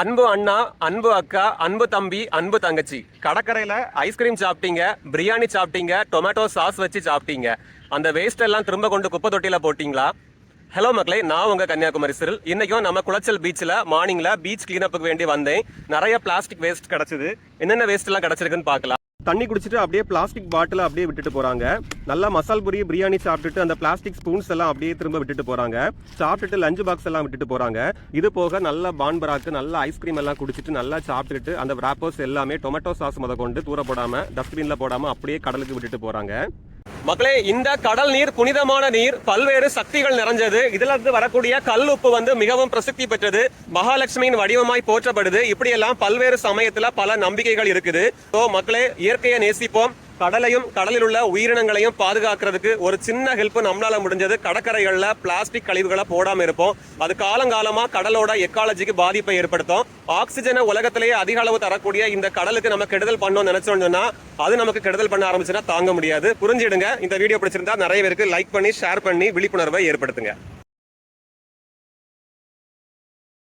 அன்பு அண்ணா அன்பு அக்கா அன்பு தம்பி அன்பு தங்கச்சி. கடற்கரையில் ஐஸ்கிரீம் சாப்பிட்டீங்க பிரியாணி சாப்பிட்டீங்க டொமேட்டோ சாஸ் வச்சு சாப்பிட்டீங்க. அந்த வேஸ்ட் எல்லாம் திரும்ப கொண்டு குப்பை தொட்டியில் போட்டிங்களா? ஹலோ மக்களே நான் உங்கள் கன்னியாகுமரி சிறில் இன்றைக்கும் நம்ம குளச்சல் பீச்சில் மார்னிங்கில் பீச் கிளீனப்புக்கு வேண்டி வந்தேன். நிறைய பிளாஸ்டிக் வேஸ்ட் கிடச்சிது. என்னென்ன வேஸ்ட்லாம் கிடச்சிருக்குன்னு பார்க்கலாம். தண்ணி குடிச்சிட்டு அப்படியே பிளாஸ்டிக் பாட்டில் அப்படியே விட்டுட்டு போகிறாங்க நல்லா மசால் பூரி பிரியாணி சாப்பிட்டுட்டு அந்த பிளாஸ்டிக் ஸ்பூன்ஸ் எல்லாம் அப்படியே திரும்ப விட்டுட்டு போகிறாங்க சாப்பிட்டுட்டு லஞ்ச் பாக்ஸ் எல்லாம் விட்டுட்டு போகிறாங்க இது போக நல்லா பான்பராக்கு நல்லா ஐஸ்கிரீம் எல்லாம் குடிச்சிட்டு நல்லா சாப்பிட்டுட்டு அந்த ராப்பர்ஸ் எல்லாமே டொமேட்டோ சாஸ் முத கொண்டு தூர போடாமல் டஸ்ட்பினில் போடாமல் அப்படியே கடலுக்கு விட்டுட்டு போகிறாங்க மக்களே இந்த கடல் நீர் புனிதமான நீர் பல்வேறு சக்திகள் நிறைஞ்சது. இதுல இருந்து வரக்கூடிய கல் உப்பு வந்து மிகவும் பிரசித்தி பெற்றது. மகாலட்சுமியின் வடிவமாய் போற்றப்படுது. இப்படியெல்லாம் பல்வேறு சமயத்துல பல நம்பிக்கைகள் இருக்குது. ஸோ மக்களே இயற்கையை நேசிப்போம். கடலையும் கடலில் உள்ள உயிரினங்களையும் பாதுகாக்கிறதுக்கு ஒரு சின்ன ஹெல்ப் நம்மளால முடிஞ்சது. கடற்கரைகளில் பிளாஸ்டிக் கழிவுகளை போடாம இருப்போம். அது காலங்காலமா கடலோட எக்காலஜிக்கு பாதிப்பை ஏற்படுத்தும். ஆக்சிஜனை உலகத்திலேயே அதிக அளவு தரக்கூடிய இந்த கடலுக்கு நம்ம கெடுதல் பண்ணோம் நினைச்சோம்னா அது நமக்கு கெடுதல் பண்ண ஆரம்பிச்சுன்னா தாங்க முடியாது. புரிஞ்சிடுங்க. இந்த வீடியோ பிடிச்சிருந்தா நிறைய பேருக்கு லைக் பண்ணி ஷேர் பண்ணி விழிப்புணர்வை ஏற்படுத்துங்க.